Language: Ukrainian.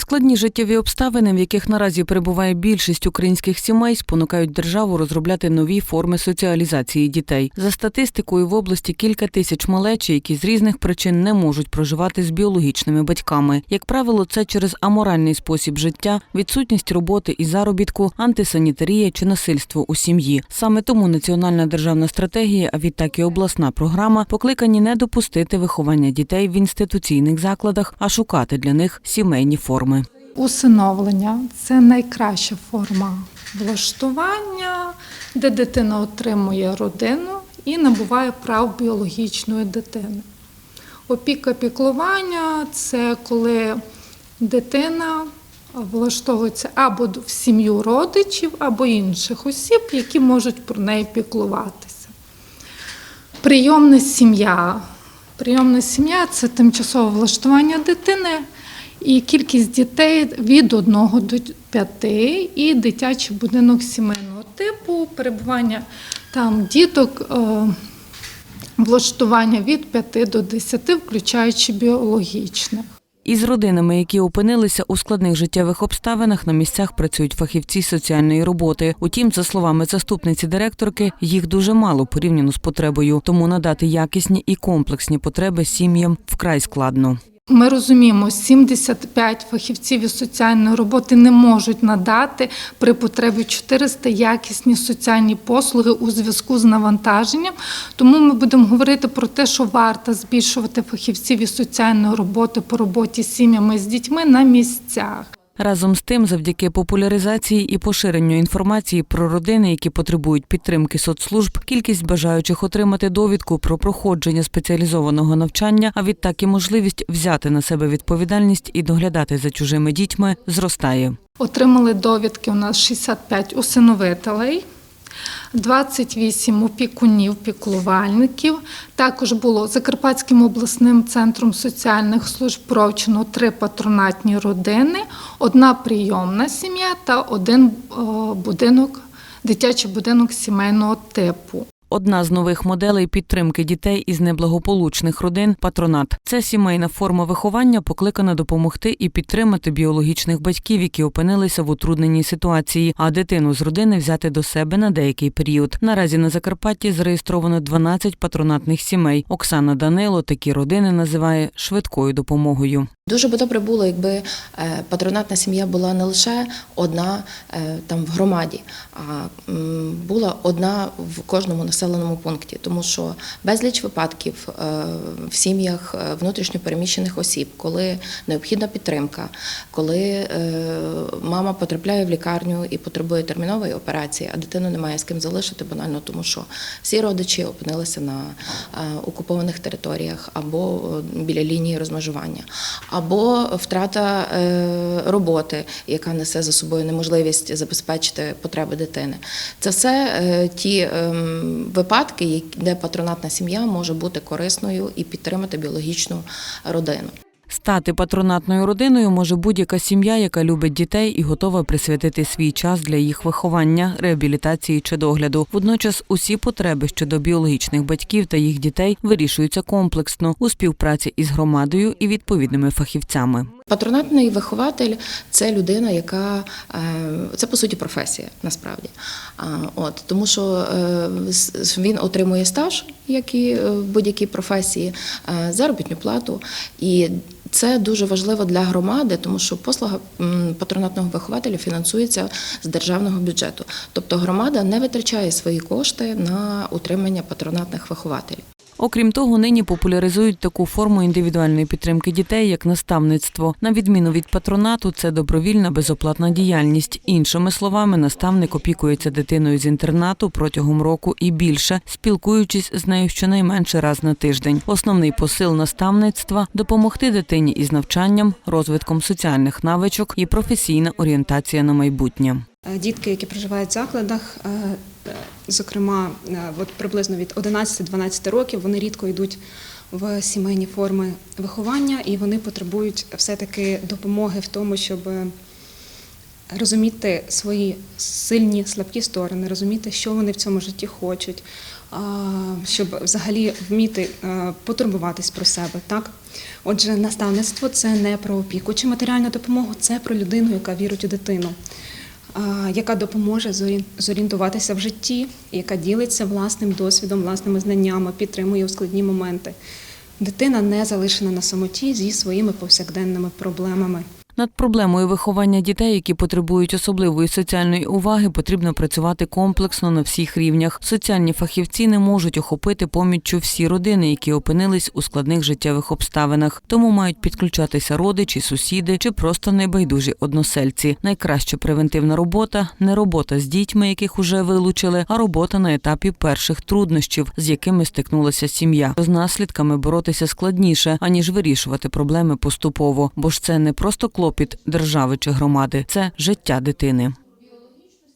Складні життєві обставини, в яких наразі перебуває більшість українських сімей, спонукають державу розробляти нові форми соціалізації дітей. За статистикою в області кілька тисяч малечі, які з різних причин не можуть проживати з біологічними батьками. Як правило, це через аморальний спосіб життя, відсутність роботи і заробітку, антисанітарія чи насильство у сім'ї. Саме тому національна державна стратегія, а відтак і обласна програма покликані не допустити виховання дітей в інституційних закладах, а шукати для них сімейні форми. Усиновлення це найкраща форма влаштування, де дитина отримує родину і набуває прав біологічної дитини. Опіка піклування це коли дитина влаштовується або в сім'ю родичів, або інших осіб, які можуть про неї піклуватися. Прийомна сім'я. Прийомна сім'я це тимчасове влаштування дитини і кількість дітей від 1 до 5, і дитячий будинок сімейного типу, перебування там діток, е, влаштування від 5 до 10, включаючи біологічних. Із родинами, які опинилися у складних життєвих обставинах, на місцях працюють фахівці соціальної роботи. Утім, за словами заступниці директорки, їх дуже мало порівняно з потребою, тому надати якісні і комплексні потреби сім'ям вкрай складно. Ми розуміємо, 75 фахівців із соціальної роботи не можуть надати при потребі 400 якісні соціальні послуги у зв'язку з навантаженням. Тому ми будемо говорити про те, що варто збільшувати фахівців із соціальної роботи по роботі з сім'ями з дітьми на місцях. Разом з тим, завдяки популяризації і поширенню інформації про родини, які потребують підтримки соцслужб, кількість бажаючих отримати довідку про проходження спеціалізованого навчання, а відтак і можливість взяти на себе відповідальність і доглядати за чужими дітьми, зростає. Отримали довідки у нас 65 усиновителей. 28 опікунів, піклувальників. Також було Закарпатським обласним центром соціальних служб провчено три патронатні родини, одна прийомна сім'я та один будинок, дитячий будинок сімейного типу. Одна з нових моделей підтримки дітей із неблагополучних родин патронат. Це сімейна форма виховання, покликана допомогти і підтримати біологічних батьків, які опинилися в утрудненій ситуації, а дитину з родини взяти до себе на деякий період. Наразі на Закарпатті зареєстровано 12 патронатних сімей. Оксана Данило такі родини називає швидкою допомогою. Дуже би добре було, якби е, патронатна сім'я була не лише одна е, там в громаді, а була одна в кожному населеному пункті, тому що безліч випадків е, в сім'ях е, внутрішньопереміщених осіб, коли необхідна підтримка, коли е, мама потрапляє в лікарню і потребує термінової операції, а дитину немає з ким залишити банально, тому що всі родичі опинилися на окупованих територіях або біля лінії розмежування або втрата роботи, яка несе за собою неможливість забезпечити потреби дитини. Це все ті ем, випадки, де патронатна сім'я може бути корисною і підтримати біологічну родину. Стати патронатною родиною може будь-яка сім'я, яка любить дітей і готова присвятити свій час для їх виховання, реабілітації чи догляду. Водночас усі потреби щодо біологічних батьків та їх дітей вирішуються комплексно у співпраці із громадою і відповідними фахівцями. Патронатний вихователь це людина, яка е, це по суті професія, насправді. От тому, що е, він отримує стаж, як і е, в будь-якій професії, заробітну плату. І це дуже важливо для громади, тому що послуга патронатного вихователя фінансується з державного бюджету. Тобто громада не витрачає свої кошти на утримання патронатних вихователів. Окрім того, нині популяризують таку форму індивідуальної підтримки дітей, як наставництво. На відміну від патронату, це добровільна безоплатна діяльність. Іншими словами, наставник опікується дитиною з інтернату протягом року і більше, спілкуючись з нею щонайменше раз на тиждень. Основний посил наставництва допомогти дитині із навчанням, розвитком соціальних навичок і професійна орієнтація на майбутнє. Е, Дітки, які проживають в закладах, е, зокрема, е, от приблизно від 11-12 років, вони рідко йдуть в сімейні форми виховання, і вони потребують все-таки допомоги в тому, щоб е, розуміти свої сильні, слабкі сторони, розуміти, що вони в цьому житті хочуть, щоб взагалі вміти е, потурбуватись про себе, так? Отже, наставництво це не про опіку чи матеріальну допомогу, це про людину, яка вірить у дитину, яка допоможе зорі- зорієнтуватися в житті, яка ділиться власним досвідом, власними знаннями, підтримує у складні моменти. Дитина не залишена на самоті зі своїми повсякденними проблемами. Над проблемою виховання дітей, які потребують особливої соціальної уваги, потрібно працювати комплексно на всіх рівнях. Соціальні фахівці не можуть охопити поміччю всі родини, які опинились у складних життєвих обставинах. Тому мають підключатися родичі, сусіди чи просто небайдужі односельці. Найкраща превентивна робота не робота з дітьми, яких уже вилучили, а робота на етапі перших труднощів, з якими стикнулася сім'я. З наслідками боротися складніше, аніж вирішувати проблеми поступово, бо ж це не просто клопіт держави чи громади, це життя дитини.